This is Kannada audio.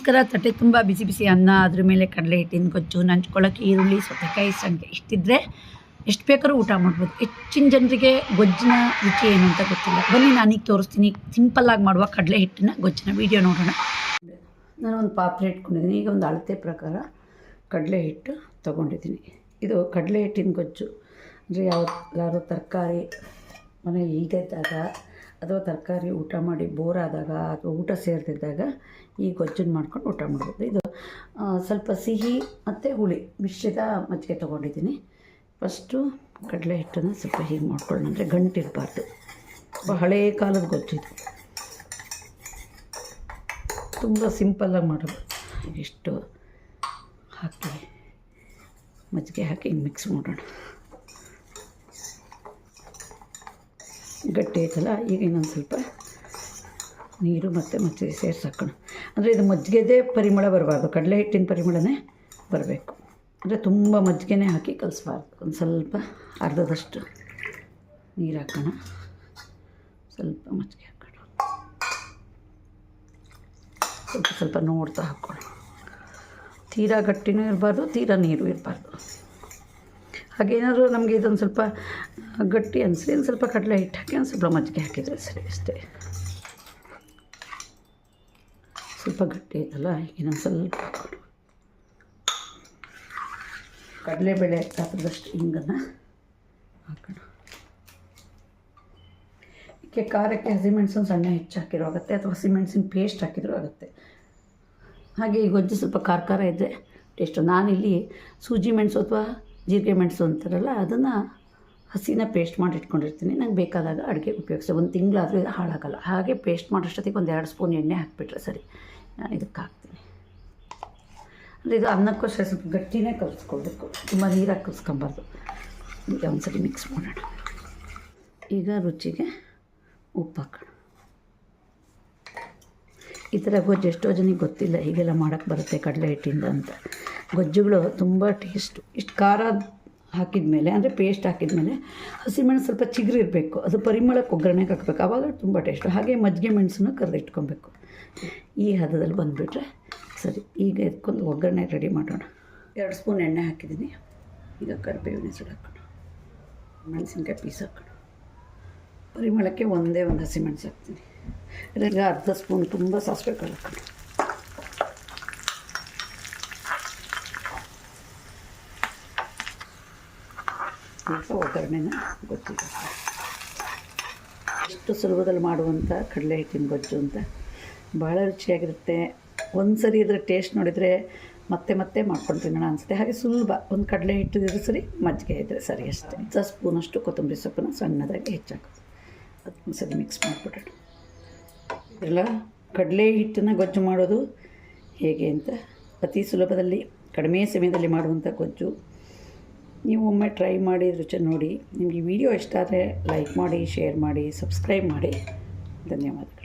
ನಮಸ್ಕಾರ ತಟ್ಟೆ ತುಂಬ ಬಿಸಿ ಬಿಸಿ ಅನ್ನ, ಅದ್ರ ಮೇಲೆ ಕಡಲೆ ಹಿಟ್ಟಿನ ಗೊಜ್ಜು ನಂಚ್ಕೊಳ್ಳೋಕ್ಕೆ ಈರುಳ್ಳಿ, ಸೌತೆಕಾಯಿ ಸಂಖ್ಯೆ ಇಷ್ಟಿದ್ರೆ ಎಷ್ಟು ಬೇಕಾದ್ರೂ ಊಟ ಮಾಡ್ಬೋದು. ಹೆಚ್ಚಿನ ಜನರಿಗೆ ಗೊಜ್ಜಿನ ರುಚಿ ಏನು ಅಂತ ಗೊತ್ತಿಲ್ಲ. ಬನ್ನಿ, ನಾನೀಗ ತೋರಿಸ್ತೀನಿ. ಸಿಂಪಲ್ಲಾಗಿ ಮಾಡುವ ಕಡಲೆ ಹಿಟ್ಟಿನ ಗೊಜ್ಜಿನ ವೀಡಿಯೋ ನೋಡೋಣ. ನಾನು ಒಂದು ಪಾತ್ರೆ ಇಟ್ಕೊಂಡಿದ್ದೀನಿ. ಈಗ ಒಂದು ಅಳತೆ ಪ್ರಕಾರ ಕಡಲೆ ಹಿಟ್ಟು ತೊಗೊಂಡಿದ್ದೀನಿ. ಇದು ಕಡಲೆ ಹಿಟ್ಟಿನ ಗೊಜ್ಜು. ಅಂದರೆ ಯಾವ್ದಾದ್ರು ತರಕಾರಿ ಮನೇಲಿ ಇಲ್ಲದೇ ಇದ್ದಾಗ ಅಥವಾ ತರಕಾರಿ ಊಟ ಮಾಡಿ ಬೋರ್ ಆದಾಗ ಅಥವಾ ಊಟ ಸೇರ್ತಿದ್ದಾಗ ಈ ಗೊಜ್ಜನ್ನು ಮಾಡ್ಕೊಂಡು ಊಟ ಮಾಡ್ಬೋದು. ಇದು ಸ್ವಲ್ಪ ಸಿಹಿ ಮತ್ತು ಹುಳಿ ಮಿಶ್ರಿತ ಮಜ್ಜಿಗೆ ತೊಗೊಂಡಿದ್ದೀನಿ. ಫಸ್ಟು ಕಡಲೆ ಹಿಟ್ಟನ್ನು ಸ್ವಲ್ಪ ಹೀಗೆ ಮಾಡ್ಕೊಳ್ಳೋಣ. ಅಂದರೆ ಗಂಟಿರಬಾರ್ದು. ತುಂಬ ಕಾಲದ ಗೊಜ್ಜು ಇದು. ತುಂಬ ಸಿಂಪಲ್ಲಾಗಿ ಮಾಡೋದು. ಇಷ್ಟು ಹಾಕಿ ಮಜ್ಜಿಗೆ ಹಾಕಿ ಹಿಂಗೆ ಮಿಕ್ಸ್ ಮಾಡೋಣ. ಗಟ್ಟಿ ಐತಲ್ಲ, ಈಗ ಇನ್ನೊಂದು ಸ್ವಲ್ಪ ನೀರು ಮತ್ತು ಮಜ್ಜಿಗೆ ಸೇರಿಸಿ ಹಾಕೋಣ ಅಂದರೆ ಇದು ಮಜ್ಜಿಗೆದೇ ಪರಿಮಳ ಬರಬಾರ್ದು, ಕಡಲೆ ಹಿಟ್ಟಿನ ಪರಿಮಳನೇ ಬರಬೇಕು. ಅಂದರೆ ತುಂಬ ಮಜ್ಜಿಗೆನೇ ಹಾಕಿ ಕಲಿಸ್ಬಾರ್ದು. ಒಂದು ಸ್ವಲ್ಪ ಅರ್ಧದಷ್ಟು ನೀರು ಹಾಕೋಣ. ಸ್ವಲ್ಪ ಮಜ್ಜಿಗೆ ಹಾಕೋಣ. ಸ್ವಲ್ಪ ಸ್ವಲ್ಪ ನೋಡ್ತಾ ಹಾಕೋಣ. ತೀರಾ ಗಟ್ಟಿನೂ ಇರಬಾರ್ದು, ತೀರಾ ನೀರು ಇರಬಾರ್ದು. ಹಾಗೇನಾದರೂ ನಮಗೆ ಇದೊಂದು ಸ್ವಲ್ಪ ಗಟ್ಟಿ ಅನಿಸಿ ಒಂದು ಸ್ವಲ್ಪ ಕಡಲೆ ಹಿಟ್ಟು ಹಾಕಿ, ಒಂದು ಸ್ವಲ್ಪ ಮಜ್ಜಿಗೆ ಹಾಕಿದರೆ ಸರಿ ಅಷ್ಟೇ. ಸ್ವಲ್ಪ ಗಟ್ಟಿ ಈಗ ಇನ್ನೊಂದು ಸ್ವಲ್ಪ ಕಡಲೆ ಕಡಲೆಬೇಳೆ ಹಾಕಿದಷ್ಟು ಹಿಂಗನ್ನು ಹಾಕೋಣ. ಇದಕ್ಕೆ ಖಾರಕ್ಕೆ ಹಸಿಮೆಣಸನ್ನು ಸಣ್ಣ ಹೆಚ್ಚು ಹಾಕಿರೋ ಆಗುತ್ತೆ, ಅಥವಾ ಹಸಿಮೆಣಸಿನ ಪೇಸ್ಟ್ ಹಾಕಿದರೂ ಆಗುತ್ತೆ. ಹಾಗೆ ಈ ಗೊಜ್ಜು ಸ್ವಲ್ಪ ಖಾರ ಖಾರ ಇದ್ದರೆ ಟೇಸ್ಟು ನಾನಿಲ್ಲಿ ಸೂಜಿ ಮೆಣಸು ಅಥವಾ ಜೀರಿಗೆ ಮೆಣಸು ಅಂತಾರಲ್ಲ, ಅದನ್ನು ಹಸಿನ ಪೇಸ್ಟ್ ಮಾಡಿ ಇಟ್ಕೊಂಡಿರ್ತೀನಿ ನಂಗೆ ಬೇಕಾದಾಗ ಅಡುಗೆ ಉಪಯೋಗಿಸಿ ಒಂದು ತಿಂಗಳಾದರೂ ಇದು ಹಾಳಾಗಲ್ಲ. ಹಾಗೆ ಪೇಸ್ಟ್ ಮಾಡೋಷ್ಟೊತ್ತಿಗೆ ಒಂದು ಎರಡು ಸ್ಪೂನ್ ಎಣ್ಣೆ ಹಾಕಿಬಿಟ್ರೆ ಸರಿ. ನಾನು ಇದಕ್ಕೆ ಹಾಕ್ತೀನಿ. ಅಂದರೆ ಇದು ಅನ್ನಕ್ಕೋಸ್ಕರ ಸ್ವಲ್ಪ ಗಟ್ಟಿನೇ ಕಲಿಸ್ಕೊಳ್ಬೇಕು. ತುಂಬ ನೀರಾಗಿ ಕಲಿಸ್ಕೊಬಾರ್ದು ಈಗ ಒಂದು ಮಿಕ್ಸ್ ಮಾಡೋಣ. ಈಗ ರುಚಿಗೆ ಉಪ್ಪು ಹಾಕೋಣ. ಈ ಥರ ಗೊಜ್ಜು ಎಷ್ಟೋ ಜನಕ್ಕೆ ಗೊತ್ತಿಲ್ಲ. ಹೀಗೆಲ್ಲ ಮಾಡೋಕ್ಕೆ ಬರುತ್ತೆ ಕಡಲೆ ಹಿಟ್ಟಿಂದ ಅಂತ. ಗೊಜ್ಜುಗಳು ತುಂಬ ಟೇಸ್ಟು ಇಷ್ಟು ಖಾರ ಹಾಕಿದ ಮೇಲೆ ಅಂದರೆ ಪೇಸ್ಟ್ ಹಾಕಿದ ಮೇಲೆ ಹಸಿಮೆಣಸು ಸ್ವಲ್ಪ ಚಿಗುರಿರಬೇಕು ಅದು ಪರಿಮಳಕ್ಕೆ ಒಗ್ಗರಣೆಗೆ ಹಾಕಬೇಕು. ಆವಾಗ ತುಂಬ ಟೇಸ್ಟ್ ಹಾಗೆ ಮಜ್ಜಿಗೆ ಮೆಣಸನ್ನು ಕರೆದಿಟ್ಕೊಬೇಕು. ಈ ಹದದಲ್ಲಿ ಬಂದುಬಿಟ್ರೆ ಸರಿ, ಈಗ ಎತ್ಕೊಂಡು ಒಗ್ಗರಣೆ ರೆಡಿ ಮಾಡೋಣ. ಎರಡು ಸ್ಪೂನ್ ಎಣ್ಣೆ ಹಾಕಿದ್ದೀನಿ. ಈಗ ಕರಿಬೇವಿನ ಹೆಸರು ಹಾಕೋಣ. ಮೆಣಸಿನ್ಕಾಯಿ ಪೀಸ್ ಹಾಕೋಣ. ಪರಿಮಳಕ್ಕೆ ಒಂದೇ ಒಂದು ಹಸಿಮೆಣಸು ಹಾಕ್ತೀನಿ. ಇದರಲ್ಲಿ ಅರ್ಧ ಸ್ಪೂನ್ ತುಂಬ ಸಾಸಿವೆ ಕಾಳು ಹಾಕೋಣ. ಈಗ ಒಗ್ಗರಣೆನ ಗೊತ್ತಿದೆ ಎಷ್ಟು ಸುಲಭದಲ್ಲಿ ಮಾಡುವಂಥ ಕಡಲೆ ಹಿಟ್ಟಿನ ಗೊಜ್ಜು ಅಂತ. ಭಾಳ ರುಚಿಯಾಗಿರುತ್ತೆ. ಒಂದು ಸರಿ ಇದರ ಟೇಸ್ಟ್ ನೋಡಿದರೆ ಮತ್ತೆ ಮತ್ತೆ ಮಾಡ್ಕೊಂಡು ತಿನ್ನೋಣ ಅನಿಸುತ್ತೆ. ಹಾಗೆ ಸುಲಭ. ಒಂದು ಕಡಲೆ ಹಿಟ್ಟು ಇದ್ರೆ ಸರಿ, ಮಜ್ಜಿಗೆ ಇದ್ದರೆ ಸರಿ ಅಷ್ಟೇ. ಅರ್ಧ ಸ್ಪೂನಷ್ಟು ಕೊತ್ತಂಬರಿ ಸೊಪ್ಪನ್ನ ಸಣ್ಣದಾಗಿ ಹೆಚ್ಚಾಕೋದು ಅದನ್ನು ಸರಿ ಮಿಕ್ಸ್ ಮಾಡಿಬಿಡೋಣ. ಇದೆಲ್ಲ ಕಡಲೆ ಹಿಟ್ಟನ್ನು ಗೊಜ್ಜು ಮಾಡೋದು ಹೇಗೆ ಅಂತ ಅತಿ ಸುಲಭದಲ್ಲಿ, ಕಡಿಮೆ ಸಮಯದಲ್ಲಿ ಮಾಡುವಂಥ ಗೊಜ್ಜು. ನೀವು ಒಮ್ಮೆ ಟ್ರೈ ಮಾಡಿ, ರುಚಿ ನೋಡಿ. ನಿಮಗೆ ವಿಡಿಯೋ ಇಷ್ಟ ಆದರೆ ಲೈಕ್ ಮಾಡಿ, ಶೇರ್ ಮಾಡಿ, ಸಬ್ಸ್ಕ್ರೈಬ್ ಮಾಡಿ. ಧನ್ಯವಾದಗಳು.